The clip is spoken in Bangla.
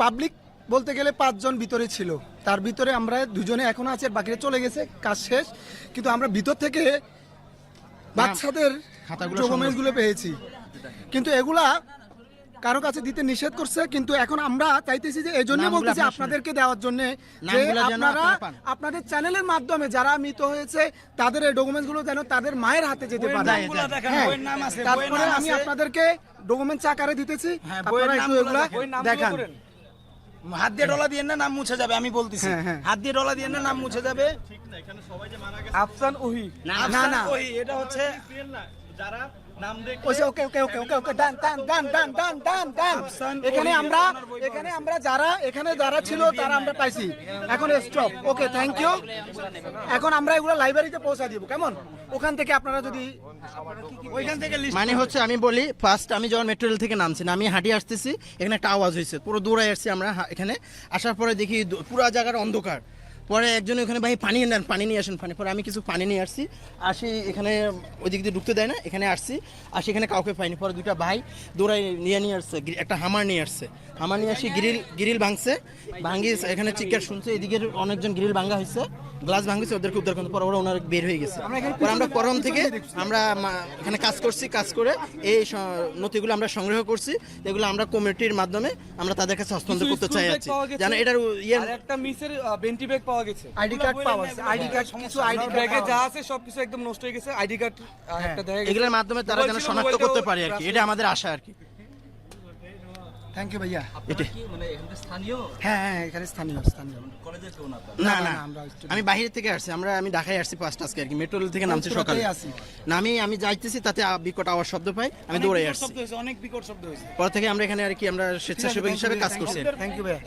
পাবলিক বলতে গেলে পাঁচজন ভিতরে ছিল। তার ভিতরে আমরা দুজনে এখনও আছে বাকিরা চলে গেছে কাজ শেষ। কিন্তু আমরা ভিতর থেকে বাচ্চাদের ডকুমেন্টসগুলো পেয়েছি। কিন্তু এগুলা কারও কাছে দিতে নিষেধ করছে কিন্তু এখন আমরা চাইতেছি যে এই জন্য বলতেছি আপনাদেরকে দেওয়ার জন্য যে আপনারা আপনাদের চ্যানেলের মাধ্যমে যারা মৃত হয়েছে তাদের এই ডকুমেন্টসগুলো যেন তাদের মায়ের হাতে যেতে পারে। হ্যাঁ, তারপরে আমি আপনাদেরকে ডকুমেন্টস আকারে দিতেছি। হ্যাঁ, আপনারা একটু এগুলা দেখেন, হাত দিয়ে ডলা দিয়ে না নাম মুছে যাবে আমি বলতেছি। হ্যাঁ, হ্যাঁ। হাত দিয়ে ডলা দিয়ে না নাম মুছে যাবে। আফসান ওহি। না, না। ওহি, এটা হচ্ছে ডান এখানে আমরা এখানে আমরা যারা এখানে যারা ছিল তারা আমরা পাইছি। এখন স্টপ ওকে থ্যাংক ইউ এখন আমরা এগুলো লাইব্রেরিতে পৌঁছা দিব কেমন? ওখান থেকে আপনারা যদি মানে হচ্ছে আমি বলি ফার্স্ট আমি যখন মেট্রো রেল থেকে নামছি না আমি হাঁটি আসতেছি এখানে একটা আওয়াজ হয়েছে পুরো দূরে আসছি আমরা এখানে আসার পরে দেখি পুরা পুরো জায়গার অন্ধকার। পরে একজন ওখানে ভাই পানি নেন পানি নিয়ে আসেন পানি। পরে আমি কিছু পানি নিয়ে আসছি। আসি এখানে ওই দিক দিয়ে ঢুকতে দেয় না এখানে আসছি। আসি এখানে কাউকে পাইনি। পরে দুইটা ভাই দৌড়াই নিয়ে নিয়ে আসছে একটা হামার নিয়ে আসছে। হামার নিয়ে আসি গ্রিল গ্রিল ভাঙছে। ভাঙি এখানে চিৎকার শুনছে। এদিকের অনেকজন গ্রিল ভাঙা হয়েছে গ্লাস ভাঙছে ওদেরকে উদ্ধার করতে। পরে ওরা ওনারা বের হয়ে গেছে। পরে আমরা পরম থেকে আমরা এখানে কাজ করছি কাজ করে এই নথিগুলো আমরা সংগ্রহ করছি। এগুলো আমরা কমিটির মাধ্যমে আমরা তাদের কাছে হস্তান্তর করতে চাই আছি। যেন এটার ইয়ে একটা মিসের বেন্টি ব্যাগ পাওয়া গেছে। আইডি কার্ড পাওয়া আছে আইডি কার্ড কিছু আইডি ব্যাগে যা আছে সবকিছু একদম নষ্ট হয়ে গেছে। আইডি কার্ড একটা দেখা গেছে। এগুলোর মাধ্যমে তারা যেন শনাক্ত করতে পারে আর কি। এটা আমাদের আশা আর কি। থ্যাংক ইউ ভাইয়া। এটাই হ্যাঁ হ্যাঁ এখানে স্থানীয় স্থানীয়। না না, না আমরা আমি বাইরে থেকে আসছি আমরা আমি ঢাকায় আসছি পাঁচটা আজকে আর কি। মেট্রো থেকে নামছি সকালে। না আমি আমি যাইতেছি তাতে বিকট আওয়াজ শব্দ পাই। আমি দৌড়ে আসছি। অনেক বিকট শব্দ হয়েছে। পর থেকে আমরা এখানে আর কি আমরা স্বেচ্ছাসেবক হিসাবে কাজ করছি থ্যাংক ইউ ভাইয়া।